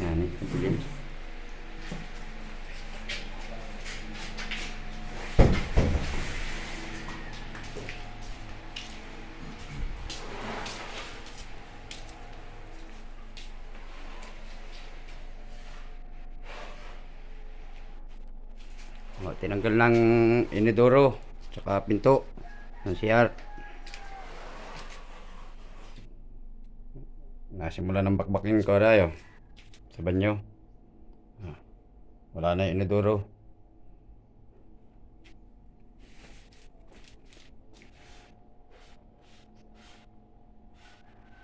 Yani bileyim. O, tinanggal ng inidoro tsaka pinto ng CR nasimula ng bakbakin ko tayo sa banyo. Ah, Wala na yung inidoro.